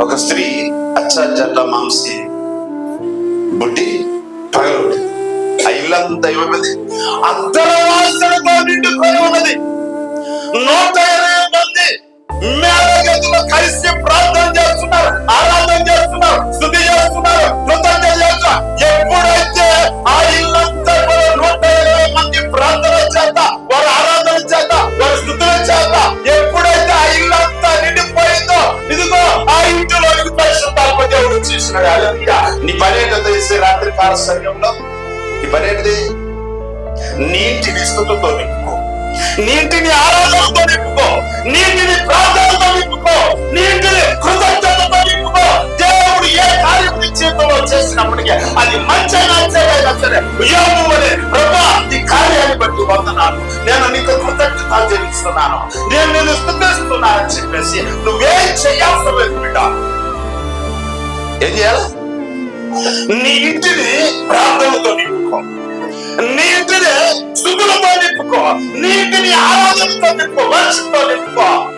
ఒక స్త్రీ అచ్చ జట్ల మాంసి బుట్టి పగలు ఆ ఇల్లంతా ఏమన్నది అందర వాసనతో నిండుకొని ఉన్నది. నూట ఇరవై మంది మేడగదిలో దేవుడు చేసినాడు హల్లెలూయా. నీ పని ఏంటో తెలిసి రాత్రి కాల సమయంలో నీ పని ఏంటిది నీటి స్థుతితో నింపుకో. నీటిని ఆరాధనతో నింపుకో. నీటిని ప్రార్థనతో నింపుకో. నీటిని కృతజ్ఞతతో నింపుకో. దేవుడు ఏ కార్యం నీ జీవితంలో చేసినప్పటికీ అది మంచైనా చెడైనా సరే యోగు వలె ప్రభా నీ కార్యాన్ని బట్టి వందనాలు. నేను నీకు కృతజ్ఞత చెల్లిస్తున్నాను. నేను నేను స్థుతిస్తున్నానని చెప్పేసి నువ్వేం చేయాల్సిన బిడ్డ. ఏం చేయాలి? నీ ఇంటిని ప్రార్థనతో నింపుకో. నీ ఇంటిని స్థుతులతో నింపుకో. నీ ఇంటిని ఆరాధనతో నింపుకో. వర్షంతో నింపుకో.